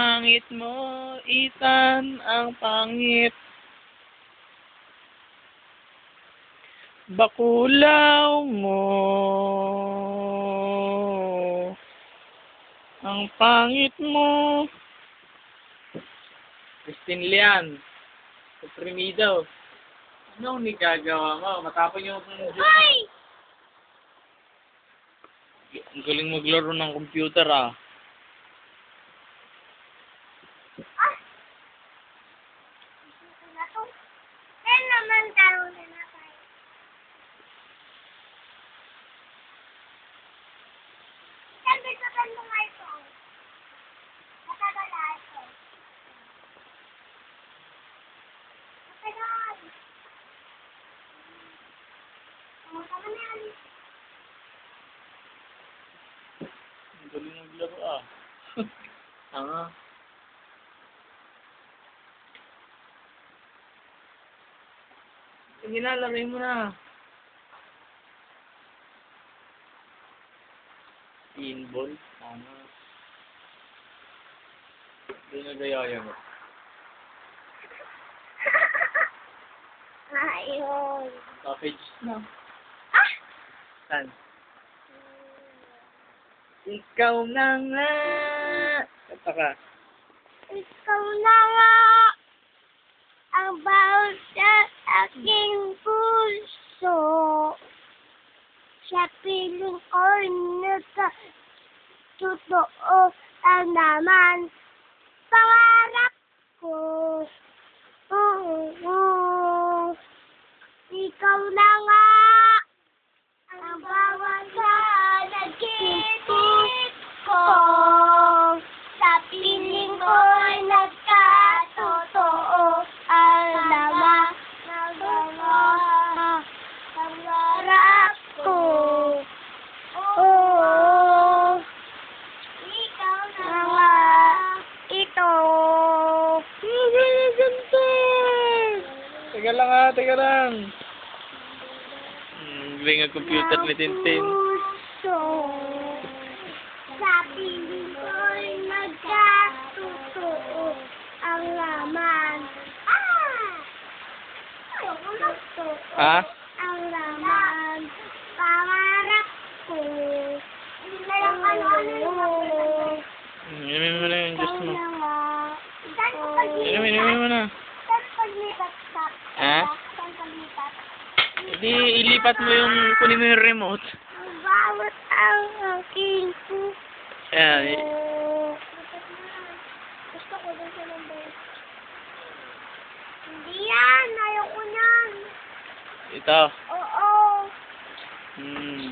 Pangit mo, Ethan, ang pangit. Bakulaw mo. Ang pangit mo. Christine Lian. Suprimido. Anong nagagawa mo? Matapang yung... Hoy! Ang galing maglaro ng computer. Ah! Ito na to. Yan naman taro na na tayo. Sabi sa kandong iPhone. Matagal iPhone. Matagal. Oh, tama na yan. Galing maglaro ah. Tanga. Sige na, lagay mo na. Pinball. Tanga. Hindi na gayaya mo. Ayun. Package na. Ah! Saan? Ikaw na nga. Kata ka. Ikaw na nga ang bawat sa aking puso. Sa piling ko nagka totoo ang naman pangarap ko. Teka lang ah, teka lang. Hmm, galing ang computer ni Tintin. Puso, sa piling ko'y nagkatotoo ang laman. Ah! Ayoko to. Ha? Ang laman, pangarap ko. Hmm, Inumin mo na yung Diyos mo. Inumin, inumin mo na. Paglipat sa? Ha? Saan paglipat? Hindi, ilipat mo yung, kunin mo yung remote. Bawat ang aking puso. Ayan, i- Gusto ko din sa number. Hindi yan. Ayoko yan. ito. Oo. Hmm.